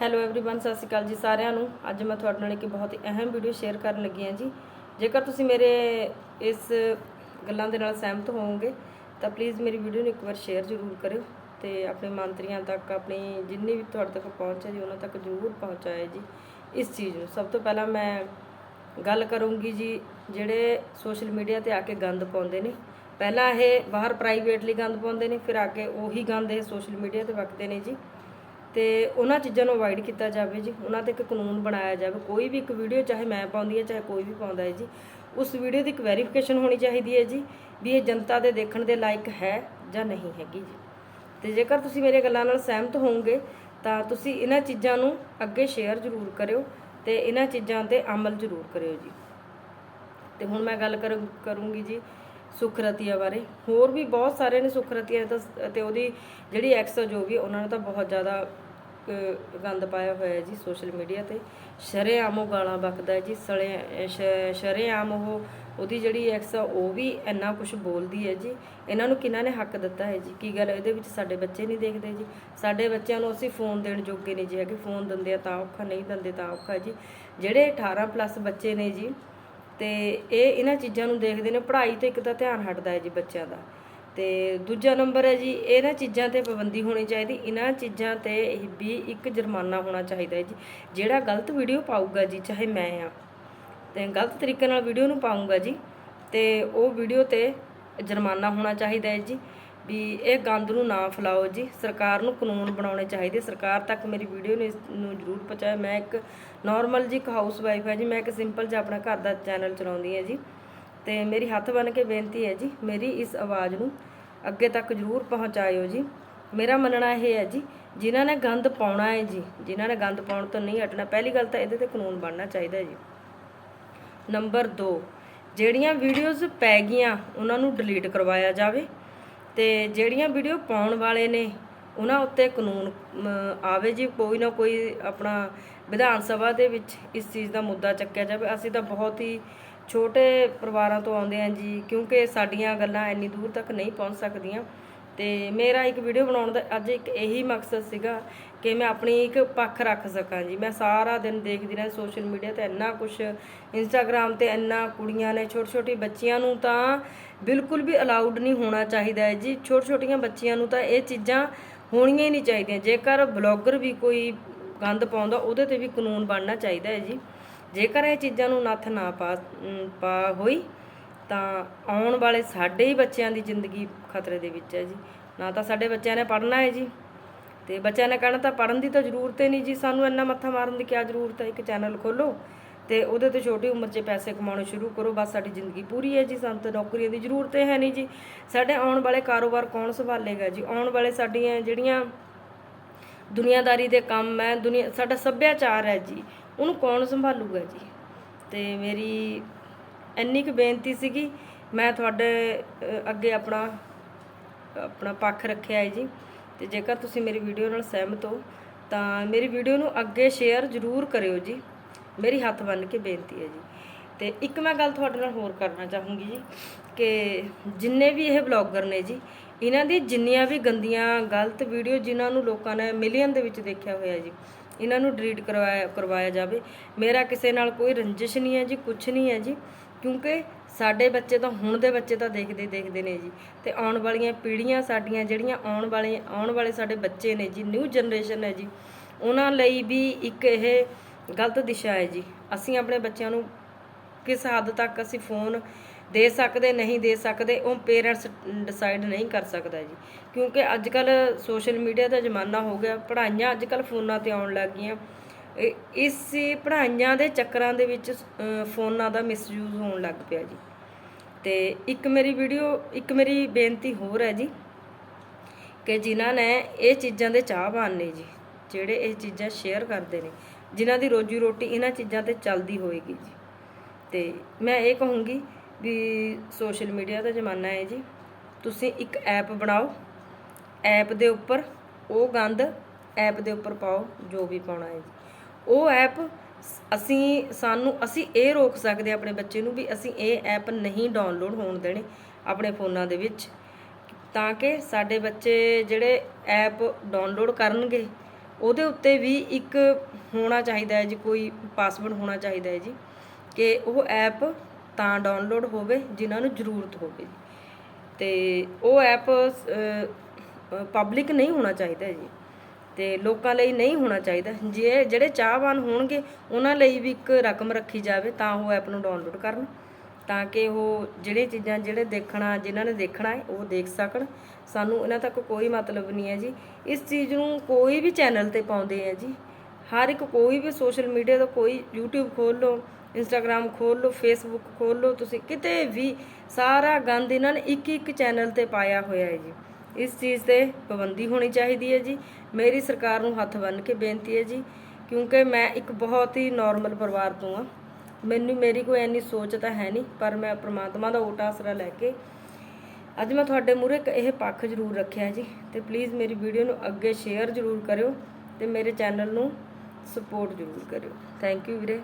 Hello everyone ਸਤਿ ਸ਼੍ਰੀ ਅਕਾਲ ਜੀ ਸਾਰਿਆਂ ਨੂੰ ਅੱਜ ਮੈਂ ਤੁਹਾਡੇ ਨਾਲ ਇੱਕ ਬਹੁਤ ਹੀ ਅਹਿਮ ਵੀਡੀਓ ਸ਼ੇਅਰ ਕਰਨ ਲੱਗੀ ਹਾਂ ਜੀ ਜੇਕਰ ਤੁਸੀਂ ਮੇਰੇ ਇਸ ਗੱਲਾਂ ਦੇ ਨਾਲ ਸਹਿਮਤ ਹੋਵੋਗੇ ਤਾਂ ਪਲੀਜ਼ ਮੇਰੀ ਵੀਡੀਓ ਨੂੰ ਇੱਕ ਵਾਰ ਸ਼ੇਅਰ ਜ਼ਰੂਰ ਕਰਿਓ ਤੇ ਆਪਣੇ ਮੰਤਰੀਆਂ ਤੱਕ ਆਪਣੀ ਜਿੰਨੀ ਵੀ ਤੁਹਾਡੇ ਤੱਕ ਪਹੁੰਚ ਹੈ ਜੀ ਉਹਨਾਂ ਤੱਕ ਜ਼ਰੂਰ ਪਹੁੰਚਾਇਆ ਜੀ ਇਸ ਚੀਜ਼ ਨੂੰ ਸਭ ਤੋਂ ਪਹਿਲਾਂ ਮੈਂ ਗੱਲ ਕਰੂੰਗੀ ਜੀ ਜਿਹੜੇ ਸੋਸ਼ਲ ਮੀਡੀਆ ਤੇ ਆ ਕੇ ਗੰਦ ਪਾਉਂਦੇ ਨੇ ਪਹਿਲਾਂ ਇਹ ਬਾਹਰ ਪ੍ਰਾਈਵੇਟਲੀ ਗੰਦ ਪਾਉਂਦੇ ਨੇ ਫਿਰ ਆ ਕੇ ਉਹੀ ਗੰਦ ਇਹ ਸੋਸ਼ਲ ਮੀਡੀਆ ਤੇ ਵਗਦੇ ਨੇ ਜੀ ਤੇ ਉਹਨਾਂ ਚੀਜ਼ਾਂ ਨੂੰ ਅਵਾਇਡ ਕੀਤਾ ਜਾਵੇ ਜੀ। ਉਹਨਾਂ ਤੇ ਇੱਕ ਕਾਨੂੰਨ ਬਣਾਇਆ ਜਾਵੇ। ਕੋਈ ਵੀ ਇੱਕ ਵੀਡੀਓ ਚਾਹੇ ਮੈਂ ਪਾਉਂਦੀ ਹੈ, ਚਾਹੇ ਕੋਈ ਵੀ ਪਾਉਂਦਾ ਹੈ ਜੀ, ਉਸ ਵੀਡੀਓ ਦੀ ਇੱਕ ਵੈਰੀਫਿਕੇਸ਼ਨ ਹੋਣੀ ਚਾਹੀਦੀ ਹੈ ਜੀ ਵੀ ਇਹ ਜਨਤਾ ਦੇ ਦੇਖਣ ਦੇ ਲਾਇਕ ਹੈ ਜਾਂ ਨਹੀਂ ਹੈਗੀ ਜੀ। ਤੇ ਜੇਕਰ ਤੁਸੀਂ ਮੇਰੇ ਗੱਲਾਂ ਨਾਲ ਸਹਿਮਤ ਹੋਵੋਗੇ, ਤਾਂ ਤੁਸੀਂ ਇਹਨਾਂ ਚੀਜ਼ਾਂ ਨੂੰ ਅੱਗੇ ਸ਼ੇਅਰ ਜ਼ਰੂਰ ਕਰਿਓ ਤੇ ਇਹਨਾਂ ਚੀਜ਼ਾਂ ਤੇ ਅਮਲ ਜ਼ਰੂਰ ਕਰਿਓ ਜੀ। ਤੇ ਹੁਣ ਮੈਂ ਗੱਲ ਕਰੂ- ਕਰੂੰਗੀ ਜੀ ਸੁਖਰਤੀਆ ਬਾਰੇ। ਹੋਰ ਵੀ ਬਹੁਤ ਸਾਰੇ ਨੇ ਸੁਖਰਤੀਆ ਤਾਂ ਤੇ ਉਹਦੀ ਜਿਹੜੀ ਐਕਸ ਜੋ ਵੀ ਉਹਨਾਂ ਨੇ ਤਾਂ ਬਹੁਤ ਜ਼ਿਆਦਾ ਗੰਦ ਪਾਇਆ ਹੋਇਆ ਜੀ ਸੋਸ਼ਲ ਮੀਡੀਆ ਤੇ। ਸ਼ਰੇਆਮ ਉਹ ਗਾਲਾਂ ਬਕਦਾ ਜੀ, ਸਲੇ ਸ਼ਰੇਆਮ ਉਹ, ਉਹਦੀ ਜਿਹੜੀ ਐਕਸ ਆ, ਉਹ ਵੀ ਇੰਨਾ ਕੁਝ ਬੋਲਦੀ ਹੈ ਜੀ। ਇਹਨਾਂ ਨੂੰ ਕਿਹਨਾਂ ਨੇ ਹੱਕ ਦਿੱਤਾ ਹੈ ਜੀ? ਕੀ ਗੱਲ ਇਹਦੇ ਵਿੱਚ ਸਾਡੇ ਬੱਚੇ ਨਹੀਂ ਦੇਖਦੇ ਜੀ? ਸਾਡੇ ਬੱਚਿਆਂ ਨੂੰ ਅਸੀਂ ਫੋਨ ਦੇਣ ਜੋਗੇ ਨਹੀਂ ਜੀ ਹੈਗੇ। ਫੋਨ ਦਿੰਦੇ ਆ ਤਾਂ ਔਖਾ, ਨਹੀਂ ਦਿੰਦੇ ਤਾਂ ਔਖਾ ਜੀ। ਜਿਹੜੇ 18 ਪਲੱਸ ਬੱਚੇ ਨੇ ਜੀ, ਤੇ ਇਹ ਇਹਨਾਂ ਚੀਜ਼ਾਂ ਨੂੰ ਦੇਖਦੇ ਨੇ, ਪੜ੍ਹਾਈ ਤੇ ਇੱਕ ਤਾਂ ਧਿਆਨ ਹਟਦਾ ਹੈ ਜੀ ਬੱਚਿਆਂ ਦਾ। ਤੇ ਦੂਜਾ ਨੰਬਰ ਹੈ ਜੀ, ਇਹਨਾਂ ਚੀਜ਼ਾਂ ਤੇ ਪਾਬੰਦੀ ਹੋਣੀ ਚਾਹੀਦੀ, ਇਹਨਾਂ ਚੀਜ਼ਾਂ ਤੇ ਵੀ ਇੱਕ ਜੁਰਮਾਨਾ ਹੋਣਾ ਚਾਹੀਦਾ ਹੈ ਜੀ, ਜਿਹੜਾ ਗਲਤ ਵੀਡੀਓ ਪਾਊਗਾ ਜੀ, ਚਾਹੇ ਮੈਂ ਆ ਤੇ ਗਲਤ ਤਰੀਕੇ ਨਾਲ ਵੀਡੀਓ ਨੂੰ ਪਾਊਂਗਾ ਜੀ, ਤੇ ਉਹ ਵੀਡੀਓ ਤੇ ਜੁਰਮਾਨਾ ਹੋਣਾ ਚਾਹੀਦਾ ਹੈ ਜੀ, ਵੀ ਇਹ ਗੰਦ ਨੂੰ ਨਾ ਫੈਲਾਓ ਜੀ, ਸਰਕਾਰ ਨੂੰ ਕਾਨੂੰਨ ਬਣਾਉਣੇ ਚਾਹੀਦੇ, ਸਰਕਾਰ ਤੱਕ ਮੇਰੀ ਵੀਡੀਓ ਨੂੰ ਇਸ ਨੂੰ ਜ਼ਰੂਰ ਪਹੁੰਚਾਏ ਮੈਂ ਇੱਕ ਨਾਰਮਲ ਜੀ ਇੱਕ ਹਾਊਸ ਵਾਈਫ ਹੈ ਜੀ, ਮੈਂ ਇੱਕ ਸਿੰਪਲ ਜਿਹਾ ਆਪਣਾ ਘਰ ਦਾ ਚੈਨਲ ਚਲਾਉਂਦੀ ਹਾਂ ਜੀ ਤੇ ਮੇਰੀ ਹੱਥ ਬੰਨ ਕੇ ਬੇਨਤੀ ਹੈ ਜੀ, ਮੇਰੀ ਇਸ ਆਵਾਜ਼ ਨੂੰ ਅੱਗੇ ਤੱਕ ਜ਼ਰੂਰ ਪਹੁੰਚਾਇਓ ਜੀ। ਮੇਰਾ ਮੰਨਣਾ ਇਹ ਹੈ ਜੀ, ਜਿਨ੍ਹਾਂ ਨੇ ਗੰਦ ਪਾਉਣਾ ਹੈ ਜੀ, ਜਿਨ੍ਹਾਂ ਨੇ ਗੰਦ ਪਾਉਣ ਤੋਂ ਨਹੀਂ ਹਟਣਾ, ਪਹਿਲੀ ਗੱਲ ਤਾਂ ਇਹਦੇ ਤੇ ਕਾਨੂੰਨ ਬਣਨਾ ਚਾਹੀਦਾ ਹੈ ਜੀ। ਨੰਬਰ 2 ਜਿਹੜੀਆਂ ਵੀਡੀਓਜ਼ ਪੈ ਗਈਆਂ, ਉਹਨਾਂ ਨੂੰ ਡਿਲੀਟ ਕਰਵਾਇਆ ਜਾਵੇ ਤੇ ਜਿਹੜੀਆਂ ਵੀਡੀਓ ਪਾਉਣ ਵਾਲੇ ਨੇ, ਉਹਨਾਂ ਉੱਤੇ ਕਾਨੂੰਨ ਆਵੇ ਜੀ, ਕੋਈ ਨਾ ਕੋਈ ਆਪਣਾ ਵਿਧਾਨ ਸਭਾ ਦੇ ਵਿੱਚ ਇਸ ਚੀਜ਼ ਦਾ ਮੁੱਦਾ ਚੱਕਿਆ ਜਾਵੇ। ਅਸੀਂ ਤਾਂ ਬਹੁਤ ਹੀ ਛੋਟੇ ਪਰਿਵਾਰਾਂ ਤੋਂ ਆਉਂਦੇ ਹਾਂ ਜੀ, ਕਿਉਂਕਿ ਸਾਡੀਆਂ ਗੱਲਾਂ ਇੰਨੀ ਦੂਰ ਤੱਕ ਨਹੀਂ ਪਹੁੰਚ ਸਕਦੀਆਂ। ਤੇ ਮੇਰਾ ਇੱਕ ਵੀਡੀਓ ਬਣਾਉਣ ਦਾ ਅੱਜ ਇੱਕ ਇਹੀ ਮਕਸਦ ਸੀਗਾ ਕਿ ਮੈਂ ਆਪਣੀ ਇੱਕ ਪੱਖ ਰੱਖ ਸਕਾਂ ਜੀ। ਮੈਂ ਸਾਰਾ ਦਿਨ ਦੇਖਦੀ ਰਹਿ ਸੋਸ਼ਲ ਮੀਡੀਆ ਤੇ ਇੰਨਾ ਕੁਝ ਇੰਸਟਾਗ੍ਰam ਤੇ ਇੰਨਾ ਕੁੜੀਆਂ ਨੇ ਛੋਟੀ ਛੋਟੀ ਬੱਚਿਆਂ ਨੂੰ ਤਾਂ ਬਿਲਕੁਲ ਵੀ ਅਲਾਉਡ ਨਹੀਂ ਹੋਣਾ ਚਾਹੀਦਾ ਹੈ ਜੀ। ਛੋਟੀ ਛੋਟੀਆਂ ਬੱਚੀਆਂ ਨੂੰ ਤਾਂ ਇਹ ਚੀਜ਼ਾਂ ਹੋਣੀਆਂ ਹੀ ਨਹੀਂ ਚਾਹੀਦੀਆਂ। ਜੇਕਰ ਬਲੌਗਰ ਵੀ ਕੋਈ ਗੰਦ ਪਾਉਂਦਾ, ਉਹਦੇ ਤੇ ਵੀ ਕਾਨੂੰਨ ਬਣਨਾ ਚਾਹੀਦਾ ਹੈ ਜੀ। ਜੇਕਰ ਇਹ ਚੀਜ਼ਾਂ ਨੂੰ ਨੱਥ ਨਾ ਪਾ ਪਾ ਹੋਈ, ਤਾਂ ਆਉਣ ਵਾਲੇ ਸਾਡੇ ਹੀ ਬੱਚਿਆਂ ਦੀ ਜ਼ਿੰਦਗੀ ਖਤਰੇ ਦੇ ਵਿੱਚ ਹੈ ਜੀ। ਨਾ ਤਾਂ ਸਾਡੇ ਬੱਚਿਆਂ ਨੇ ਪੜ੍ਹਨਾ ਹੈ ਜੀ। ਤੇ ਬੱਚਿਆਂ ਨੇ ਕਹਿਣਾ ਤਾਂ ਪੜ੍ਹਨ ਦੀ ਤਾਂ ਜ਼ਰੂਰਤ ਹੀ ਨਹੀਂ ਜੀ। ਸਾਨੂੰ ਇੰਨਾ ਮੱਥਾ ਮਾਰਨ ਦੀ ਕੀ ਜ਼ਰੂਰਤ ਹੈ? ਇੱਕ ਚੈਨਲ ਖੋਲੋ ਤੇ ਉਹਦੇ ਤੋਂ ਛੋਟੀ ਉਮਰ 'ਚ ਪੈਸੇ ਕਮਾਉਣੇ ਸ਼ੁਰੂ ਕਰੋ। ਬਸ ਸਾਡੀ ਜ਼ਿੰਦਗੀ ਪੂਰੀ ਹੈ ਜੀ। ਸਾਨੂੰ ਤਾਂ ਨੌਕਰੀਆਂ ਦੀ ਜ਼ਰੂਰਤ ਹੈ ਨਹੀਂ ਜੀ। ਸਾਡੇ ਆਉਣ ਵਾਲੇ ਕਾਰੋਬਾਰ ਕੌਣ ਸੰਭਾਲੇਗਾ ਜੀ? ਆਉਣ ਵਾਲੇ ਸਾਡੀਆਂ ਜਿਹੜੀਆਂ ਦੁਨੀਆਦਾਰੀ ਦੇ ਕੰਮ ਹੈ, ਦੁਨੀਆ, ਸਾਡਾ ਸੱਭਿਆਚਾਰ ਹੈ ਜੀ। ਉਹਨੂੰ ਕੌਣ ਸੰਭਾਲੂਗਾ ਜੀ? ਤੇ ਮੇਰੀ ਇੰਨੀ ਕੁ ਬੇਨਤੀ ਸੀਗੀ, ਮੈਂ ਤੁਹਾਡੇ ਅੱਗੇ ਆਪਣਾ ਆਪਣਾ ਪੱਖ ਰੱਖਿਆ ਹੈ ਜੀ। ਤੇ ਜੇਕਰ ਤੁਸੀਂ ਮੇਰੀ ਵੀਡੀਓ ਨਾਲ ਸਹਿਮਤ ਹੋ, ਤਾਂ ਮੇਰੀ ਵੀਡੀਓ ਨੂੰ ਅੱਗੇ ਸ਼ੇਅਰ ਜ਼ਰੂਰ ਕਰਿਓ ਜੀ। ਮੇਰੀ ਹੱਥ ਬੰਨ੍ਹ ਕੇ ਬੇਨਤੀ ਹੈ ਜੀ। ਤੇ ਇੱਕ ਮੈਂ ਗੱਲ ਤੁਹਾਡੇ ਨਾਲ ਹੋਰ ਕਰਨਾ ਚਾਹੂੰਗੀ ਜੀ, ਕਿ ਜਿੰਨੇ ਵੀ ਇਹ ਬਲੌਗਰ ਨੇ ਜੀ, ਇਹਨਾਂ ਦੀ ਜਿੰਨੀਆਂ ਵੀ ਗੰਦੀਆਂ, ਗਲਤ ਵੀਡੀਓ ਜਿਨ੍ਹਾਂ ਨੂੰ ਲੋਕਾਂ ਨੇ ਮਿਲੀਅਨ ਦੇ ਵਿੱਚ ਦੇਖਿਆ ਹੋਇਆ ਜੀ ਇਹਨਾਂ ਨੂੰ ਡਿਲੀਟ ਕਰਵਾਇਆ ਕਰਵਾਇਆ ਜਾਵੇ। ਮੇਰਾ ਕਿਸੇ ਨਾਲ ਕੋਈ ਰੰਜਿਸ਼ ਨਹੀਂ ਹੈ ਜੀ ਕੁਝ ਨਹੀਂ ਹੈ ਜੀ, ਕਿਉਂਕਿ ਸਾਡੇ ਬੱਚੇ ਤਾਂ ਹੁਣ ਦੇ ਬੱਚੇ ਤਾਂ ਦੇਖਦੇ ਦੇਖਦੇ ਨੇ ਜੀ। ਤੇ ਆਉਣ ਵਾਲੀਆਂ ਪੀੜ੍ਹੀਆਂ ਸਾਡੀਆਂ ਜਿਹੜੀਆਂ ਆਉਣ ਵਾਲੇ ਆਉਣ ਵਾਲੇ ਸਾਡੇ ਬੱਚੇ ਨੇ ਜੀ ਨਿਊ ਜਨਰੇਸ਼ਨ ਹੈ ਜੀ, ਉਹਨਾਂ ਲਈ ਵੀ ਇੱਕ ਇਹ ਗਲਤ ਦਿਸ਼ਾ ਹੈ ਜੀ। ਅਸੀਂ ਆਪਣੇ ਬੱਚਿਆਂ ਨੂੰ ਕਿਸ ਹੱਦ ਤੱਕ ਅਸੀਂ ਫੋਨ ਦੇ ਸਕਦੇ, ਨਹੀਂ ਦੇ ਸਕਦੇ, ਉਹ ਪੇਰੈਂਟਸ ਡਿਸਾਈਡ ਨਹੀਂ ਕਰ ਸਕਦਾ ਜੀ। ਕਿਉਂਕਿ ਅੱਜ ਕੱਲ ਸੋਸ਼ਲ ਮੀਡੀਆ ਦਾ ਜ਼ਮਾਨਾ ਹੋ ਗਿਆ, ਪੜ੍ਹਾਈਆਂ ਅੱਜ ਕੱਲ ਫੋਨਾਂ ਤੇ ਆਉਣ ਲੱਗ ਗਈਆਂ। ਇਸ ਪੜ੍ਹਾਈਆਂ ਦੇ ਚੱਕਰਾਂ ਦੇ ਵਿੱਚ ਫੋਨਾਂ ਦਾ ਮਿਸਯੂਜ਼ ਹੋਣ ਲੱਗ ਪਿਆ ਜੀ। ਤੇ ਇੱਕ ਮੇਰੀ ਵੀਡੀਓ ਇੱਕ ਮੇਰੀ ਬੇਨਤੀ ਹੋਰ ਹੈ ਜੀ, ਕਿ ਜਿਨ੍ਹਾਂ ਨੇ ਇਹ ਚੀਜ਼ਾਂ ਦੇ ਚਾਹਵਾਨ ਨੇ ਜੀ, ਜਿਹੜੇ ਇਹ ਚੀਜ਼ਾਂ ਸ਼ੇਅਰ ਕਰਦੇ ਨੇ, ਜਿਨ੍ਹਾਂ ਦੀ ਰੋਜੀ ਰੋਟੀ ਇਹਨਾਂ ਚੀਜ਼ਾਂ ਤੇ ਚੱਲਦੀ ਹੋਏਗੀ ਜੀ। ਤੇ ਮੈਂ ਇਹ ਕਹੂੰਗੀ ਵੀ ਸੋਸ਼ਲ ਮੀਡੀਆ ਦਾ ਜ਼ਮਾਨਾ ਹੈ ਜੀ। ਤੁਸੀਂ ਇੱਕ ਐਪ ਬਣਾਓ, ਐਪ ਦੇ ਉੱਪਰ ਉਹ ਗੰਦ, ਐਪ ਦੇ ਉੱਪਰ ਪਾਓ ਜੋ ਵੀ ਪਾਉਣਾ ਹੈ ਜੀ। ਉਹ ਐਪ ਅਸੀਂ, ਸਾਨੂੰ, ਅਸੀਂ ਇਹ ਰੋਕ ਸਕਦੇ ਹਾਂ ਆਪਣੇ ਬੱਚੇ ਨੂੰ ਵੀ ਅਸੀਂ ਇਹ ਐਪ ਨਹੀਂ ਡਾਊਨਲੋਡ ਹੋਣ ਦੇਣੇ ਆਪਣੇ ਫੋਨਾਂ ਦੇ ਵਿੱਚ, ਤਾਂ ਕਿ ਸਾਡੇ ਬੱਚੇ ਜਿਹੜੇ ਐਪ ਡਾਊਨਲੋਡ ਕਰਨਗੇ, ਉਹਦੇ ਉੱਤੇ ਵੀ ਇੱਕ ਹੋਣਾ ਚਾਹੀਦਾ ਹੈ ਜੀ, ਕੋਈ ਪਾਸਵਰਡ ਹੋਣਾ ਚਾਹੀਦਾ ਹੈ ਜੀ, ਕਿ ਉਹ ਐਪ ਤਾਂ ਡਾਊਨਲੋਡ ਹੋਵੇ, ਜਿਨ੍ਹਾਂ ਨੂੰ ਜ਼ਰੂਰਤ ਹੋਵੇ ਜੀ। ਤੇ ਉਹ ਐਪ ਪਬਲਿਕ ਨਹੀਂ ਹੋਣਾ ਚਾਹੀਦਾ ਜੀ। ਤੇ ਲੋਕਾਂ ਲਈ ਨਹੀਂ ਹੋਣਾ ਚਾਹੀਦਾ। ਜੇ ਜਿਹੜੇ ਚਾਹਵਾਨ ਹੋਣਗੇ, ਉਹਨਾਂ ਲਈ ਵੀ ਇੱਕ ਰਕਮ ਰੱਖੀ ਜਾਵੇ, ਤਾਂ ਉਹ ਐਪ ਨੂੰ ਡਾਊਨਲੋਡ ਕਰਨ। ਤਾਂ ਕਿ ਉਹ ਜਿਹੜੇ ਚੀਜ਼ਾਂ ਜਿਹੜੇ ਦੇਖਣਾ, ਜਿਨ੍ਹਾਂ ਨੇ ਦੇਖਣਾ ਹੈ, ਉਹ ਦੇਖ ਸਕਣ। ਸਾਨੂੰ ਇਹਨਾਂ ਤੱਕ ਕੋਈ ਮਤਲਬ ਨਹੀਂ ਹੈ ਜੀ। ਇਸ ਚੀਜ਼ ਨੂੰ ਕੋਈ ਵੀ ਚੈਨਲ ਤੇ ਪਾਉਂਦੇ ਆ ਜੀ। ਹਰ ਇੱਕ ਕੋਈ ਵੀ ਸੋਸ਼ਲ ਮੀਡੀਆ ਦਾ ਕੋਈ YouTube ਖੋਲ ਲਓ ਇੰਸਟਾਗ੍ਰam ਖੋਲ ਲਓ ਫੇਸਬੁੱਕ ਖੋਲ ਲਓ, ਤੁਸੀਂ ਕਿਤੇ ਵੀ ਸਾਰਾ ਗੰਦ ਇਹਨਾਂ ਨੇ ਇੱਕ ਇੱਕ ਚੈਨਲ ਤੇ ਪਾਇਆ ਹੋਇਆ ਹੈ ਜੀ। ਇਸ ਚੀਜ਼ ਤੇ ਪਾਬੰਦੀ ਹੋਣੀ ਚਾਹੀਦੀ ਹੈ ਜੀ। ਮੇਰੀ ਸਰਕਾਰ ਨੂੰ ਹੱਥ ਬੰਨ੍ਹ ਕੇ ਬੇਨਤੀ ਹੈ ਜੀ, ਕਿਉਂਕਿ ਮੈਂ ਇੱਕ ਬਹੁਤ ਹੀ ਨਾਰਮਲ ਪਰਿਵਾਰ ਤੋਂ ਆ ਮੈਨੂੰ, ਮੇਰੀ ਕੋਈ ਐਨੀ ਸੋਚ ਤਾਂ ਹੈ ਨਹੀਂ, ਪਰ ਮੈਂ ਪ੍ਰਮਾਤਮਾ ਦਾ ਓਟ ਆਸਰਾ ਲੈ ਕੇ ਅੱਜ ਮੈਂ ਤੁਹਾਡੇ ਮੂਹਰੇ ਇੱਕ ਇਹ ਪੱਖ ਜ਼ਰੂਰ ਰੱਖਿਆ ਜੀ ਤੇ ਪਲੀਜ਼ ਮੇਰੀ ਵੀਡੀਓ ਨੂੰ ਅੱਗੇ ਸ਼ੇਅਰ ਜ਼ਰੂਰ ਕਰਿਓ ਤੇ ਮੇਰੇ ਚੈਨਲ ਨੂੰ ਸਪੋਰਟ ਜ਼ਰੂਰ ਕਰਿਓ। ਥੈਂਕ ਯੂ ਵੀਰੇ।